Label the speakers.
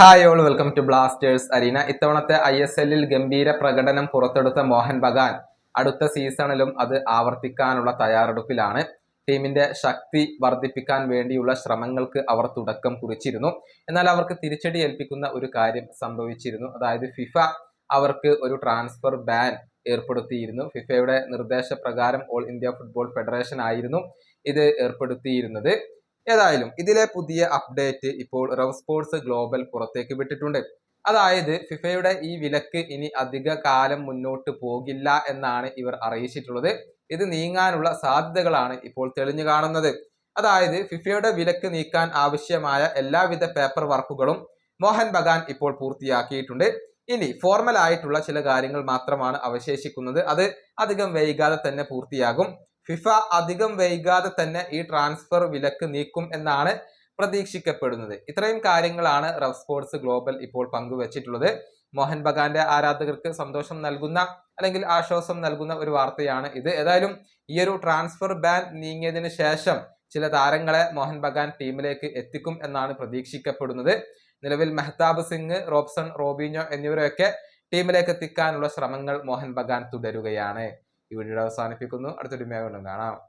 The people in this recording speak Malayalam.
Speaker 1: Hi all welcome to Blasters arena. ഇത്തവണത്തെ ഐ എസ് എല്ലിൽ ഗംഭീര പ്രകടനം പുറത്തെടുത്ത മോഹൻ ബഗാൻ അടുത്ത സീസണിലും അത് ആവർത്തിക്കാനുള്ള തയ്യാറെടുപ്പിലാണ്. ടീമിന്റെ ശക്തി വർദ്ധിപ്പിക്കാൻ വേണ്ടിയുള്ള ശ്രമങ്ങൾക്ക് അവർ തുടക്കം കുറിച്ചിരുന്നു. എന്നാൽ അവർക്ക് തിരിച്ചടി ഏൽപ്പിക്കുന്ന ഒരു കാര്യം സംഭവിച്ചിരുന്നു. അതായത് ഫിഫ അവർക്ക് ഒരു ട്രാൻസ്ഫർ ബാൻ ഏർപ്പെടുത്തിയിരുന്നു. ഫിഫയുടെ നിർദ്ദേശപ്രകാരം ഓൾ ഇന്ത്യ ഫുട്ബോൾ ഫെഡറേഷൻ ആയിരുന്നു ഇത് ഏർപ്പെടുത്തിയിരുന്നത്. ഏതായാലും ഇതിലെ പുതിയ അപ്ഡേറ്റ് ഇപ്പോൾ റവ് സ്പോർട്സ് ഗ്ലോബൽ പുറത്തേക്ക് വിട്ടിട്ടുണ്ട്. അതായത് ഫിഫയുടെ ഈ വിലക്ക് ഇനി അധിക കാലം മുന്നോട്ട് പോകില്ല എന്നാണ് ഇവർ അറിയിച്ചിട്ടുള്ളത്. ഇത് നീങ്ങാനുള്ള സാധ്യതകളാണ് ഇപ്പോൾ തെളിഞ്ഞു കാണുന്നത്. അതായത് ഫിഫയുടെ വിലക്ക് നീക്കാൻ ആവശ്യമായ എല്ലാവിധ പേപ്പർ വർക്കുകളും മോഹൻ ബഗാൻ ഇപ്പോൾ പൂർത്തിയാക്കിയിട്ടുണ്ട്. ഇനി ഫോർമൽ ആയിട്ടുള്ള ചില കാര്യങ്ങൾ മാത്രമാണ് അവശേഷിക്കുന്നത്. അത് അധികം വൈകാതെ തന്നെ പൂർത്തിയാകും. ഫിഫ അധികം വൈകാതെ തന്നെ ഈ ട്രാൻസ്ഫർ വിലക്ക് നീക്കും എന്നാണ് പ്രതീക്ഷിക്കപ്പെടുന്നത്. ഇത്രയും കാര്യങ്ങളാണ് റഫ് സ്പോർട്സ് ഗ്ലോബൽ ഇപ്പോൾ പങ്കുവച്ചിട്ടുള്ളത്. മോഹൻ ബഗാന്റെ ആരാധകർക്ക് സന്തോഷം നൽകുന്ന അല്ലെങ്കിൽ ആശ്വാസം നൽകുന്ന ഒരു വാർത്തയാണ് ഇത്. ഏതായാലും ഈ ഒരു ട്രാൻസ്ഫർ ബാൻ നീങ്ങിയതിന് ശേഷം ചില താരങ്ങളെ മോഹൻ ബഗാൻ ടീമിലേക്ക് എത്തിക്കും എന്നാണ് പ്രതീക്ഷിക്കപ്പെടുന്നത്. നിലവിൽ മെഹ്താബ് സിംഗ് റോബ്സൺ റോബിനോ എന്നിവരെയൊക്കെ ടീമിലേക്ക് എത്തിക്കാനുള്ള ശ്രമങ്ങൾ മോഹൻ ബഗാൻ തുടരുകയാണ്. ഈ വീഡിയോ അവസാനിപ്പിക്കുന്നു. അടുത്തൊരു കാണാം.